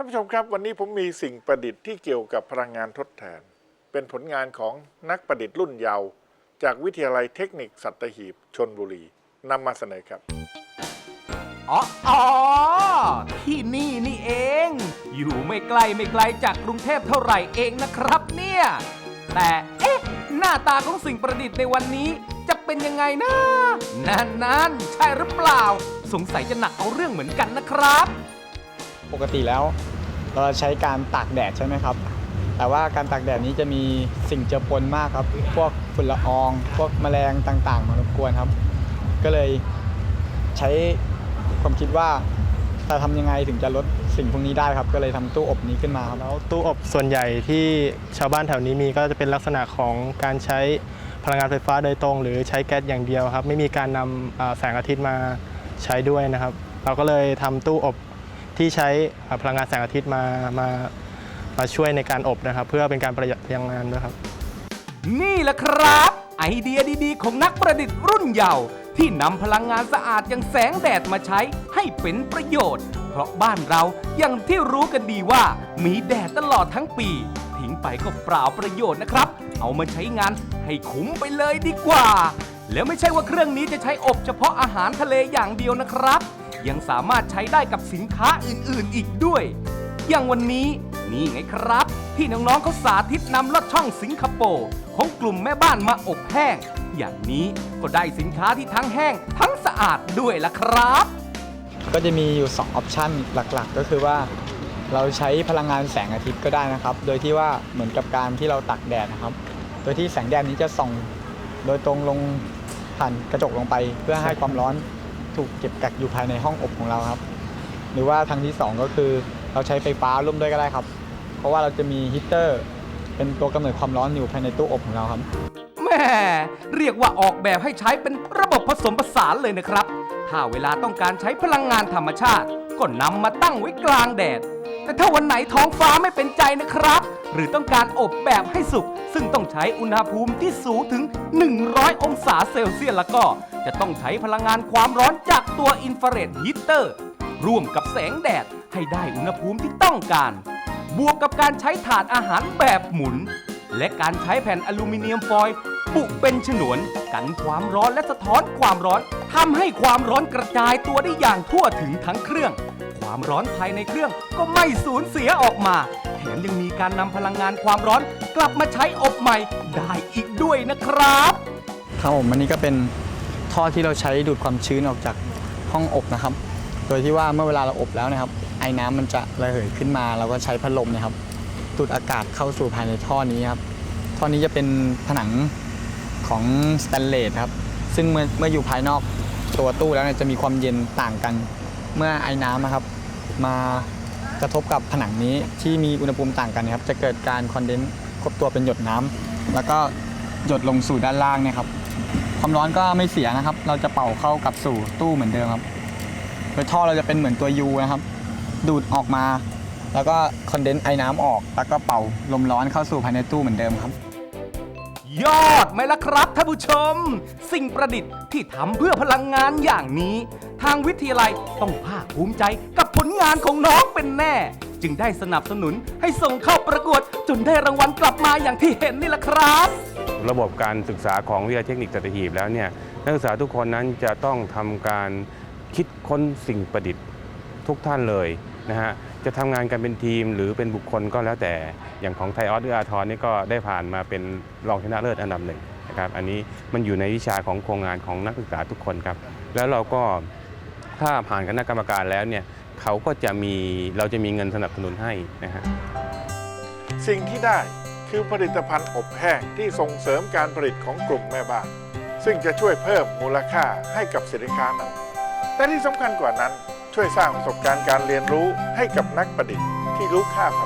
ท่านผู้ชมครับวันนี้ผมมีสิ่งประดิษฐ์ที่เกี่ยวกับพลังงานทดแทน เป็นผลงานของนักประดิษฐ์รุ่นเยาว์จากวิทยาลัยเทคนิคสัตหีบชนบุรีนำมาเสนอครับ อ๋อออที่นี่นี่เอง อยู่ไม่ไกลไม่ไกลจากกรุงเทพเท่าไหร่เองนะครับเนี่ย แต่เอ๊ะ หน้าตาของสิ่งประดิษฐ์ในวันนี้จะเป็นยังไงนะนั่นนั่นใช่หรือเปล่า สงสัยจะหนักเอาเรื่องเหมือนกันนะครับ ปกติแล้วเราใช้การตากแดดใช่ไหมครับ แต่ว่าการตากแดดนี้จะมีสิ่งเจือปนมากครับ พวกฝุ่นละออง พวกแมลงต่างๆ มารบกวนครับ ก็เลยใช้ความคิดว่าจะทำยังไงถึงจะลดสิ่งพวกนี้ได้ครับ ก็เลยทำตู้อบนี้ขึ้นมาครับ แล้วตู้อบส่วนใหญ่ที่ชาวบ้านแถวนี้มีก็จะเป็นลักษณะของการใช้พลังงานไฟฟ้าโดยตรง หรือใช้แก๊สอย่างเดียวครับ ไม่มีการนำอ่าแสงอาทิตย์มาใช้ด้วยนะครับ เราก็เลยทำตู้อบ ที่ใช้พลังงานแสงอาทิตย์มามามาช่วยในการอบนะครับ เพื่อเป็นการประหยัดพลังงานด้วยครับ นี่แหละครับ ไอเดียดีๆ ของนักประดิษฐ์รุ่นเยาว์ที่นำพลังงานสะอาดอย่างแสงแดดมาใช้ให้เป็นประโยชน์ เพราะบ้านเราอย่างที่รู้กันดีว่า มีแดดตลอดทั้งปี ทิ้งไปก็เปล่าประโยชน์นะครับ เอามาใช้งานให้คุ้มไปเลยดีกว่า แล้วไม่ใช่ว่าเครื่องนี้จะใช้อบเฉพาะอาหารทะเลอย่างเดียวนะครับ ยังสามารถใช้ได้กับสินค้าอื่นๆอีกด้วย อย่างวันนี้นี่ไงครับ ที่น้องๆเขาสาธิตนำลอดช่องสิงคโปร์ของกลุ่มแม่บ้านมาอบแห้ง อย่างนี้ก็ได้สินค้าที่ทั้งแห้งทั้งสะอาดด้วยล่ะครับ ก็จะมีอยู่2ออปชันหลักๆ ก็คือว่า เราใช้พลังงานแสงอาทิตย์ก็ได้นะครับ โดยที่ว่าเหมือนกับการที่เราตักแดดนะครับ โดยที่แสงแดดนี้จะส่อง โดยตรงลงผ่านกระจกลงไป เพื่อให้ความร้อน ถูกเก็บกักอยู่ภายในห้องอบของเราครับ หรือว่าทางที่สองก็คือเราใช้ไฟฟ้าร่วมด้วยก็ได้ครับ เพราะว่าเราจะมีฮีเตอร์ เป็นตัวกำเนิดความร้อนอยู่ภายในตู้อบของเราครับแม่เรียกว่าออกแบบให้ใช้เป็นระบบผสมผสานเลยนะครับ ถ้าเวลาต้องการใช้พลังงานธรรมชาติ ก็นำมาตั้งไว้กลางแดด แต่ถ้าวันไหนท้องฟ้าไม่เป็นใจนะครับ หรือต้องการอบแบบให้สุกซึ่งต้องใช้อุณหภูมิที่สูงถึง 100 องศาเซลเซียสแล้วก็ จะต้องใช้พลังงานความร้อนจากตัวอินฟราเรดฮีเตอร์ร่วมกับแสงแดดให้ได้อุณหภูมิที่ต้องการ บวกกับการใช้ถาดอาหารแบบหมุน และการใช้แผ่นอลูมิเนียมฟอยล์ปุเป็นฉนวน กันความร้อนและสะท้อนความร้อนทำให้ความร้อนกระจายตัวได้อย่างทั่วถึงทั้งเครื่อง ความร้อนภายในเครื่องก็ไม่สูญเสียออกมา แถมยังมีการนำพลังงานความร้อนกลับมาใช้อบใหม่ได้อีกด้วยนะครับ ครับผมอันนี้ก็เป็น ท่อที่เราใช้ดูดความชื้นออกจากห้องอบนะครับ โดยที่ว่าเมื่อเวลาเราอบแล้วนะครับ ไอ้น้ำมันจะระเหยขึ้นมา เราก็ใช้พัดลมนะครับดูดอากาศเข้าสู่ภายในท่อนี้ครับ ท่อนี้จะเป็นผนังของสแตนเลสครับ ซึ่งเมื่อเมื่ออยู่ภายนอกตัวตู้แล้วจะมีความเย็นต่างกัน เมื่อไอ้น้ำนะครับ มากระทบกับผนังนี้ที่มีอุณหภูมิต่างกันนะครับ จะเกิดการคอนเดนซ์ครบตัวเป็นหยดน้ำแล้วก็หยดลงสู่ด้านล่างนะครับ ความร้อนก็ไม่เสียนะครับ เราจะเป่าเข้ากับสู่ตู้เหมือนเดิมครับโดยท่อเราจะเป็นเหมือนตัว U นะครับ ดูดออกมา แล้วก็คอนเดนซ์ไอ้น้ำออก แล้วก็เป่าลมร้อนเข้าสู่ภายในตู้เหมือนเดิมครับ ยอดไหมล่ะครับท่านผู้ชม สิ่งประดิษฐ์ที่ทำเพื่อพลังงานอย่างนี้ ทางวิทยาลัยต้องภาคภูมิใจกับผลงานของน้องเป็นแน่ จึงได้สนับสนุนให้ส่งเข้าประกวดจนได้รางวัลกลับมาอย่างที่เห็นนี่แหละครับ ระบบการศึกษาของวิทยาเทคนิคสัตหีบแล้วเนี่ยนักศึกษาทุกคนนั้นจะต้องทำการคิดค้นสิ่งประดิษฐ์ทุกท่านเลยนะฮะจะทำงานกันเป็นทีมหรือเป็นบุคคลก็แล้วแต่อย่างของไทยออสเอื้ออาทรนี่ก็ได้ผ่านมาเป็นรองชนะเลิศอันดับหนึ่งนะครับอันนี้มันอยู่ในวิชาของโครงงานของนักศึกษาทุกคนครับ แล้วเราก็ถ้าผ่านคณะกรรมการแล้วเนี่ยเขาก็จะมีเราจะมีเงินสนับสนุนให้นะฮะสิ่งที่ได้ คือผลิตภัณฑ์อบแห้งที่ส่งเสริมการผลิตของกลุ่มแม่บ้าน ซึ่งจะช่วยเพิ่มมูลค่าให้กับสินค้านั้น แต่ที่สำคัญกว่านั้นช่วยสร้างประสบการณ์การเรียนรู้ให้กับนักประดิษฐ์ที่รู้ค่าพ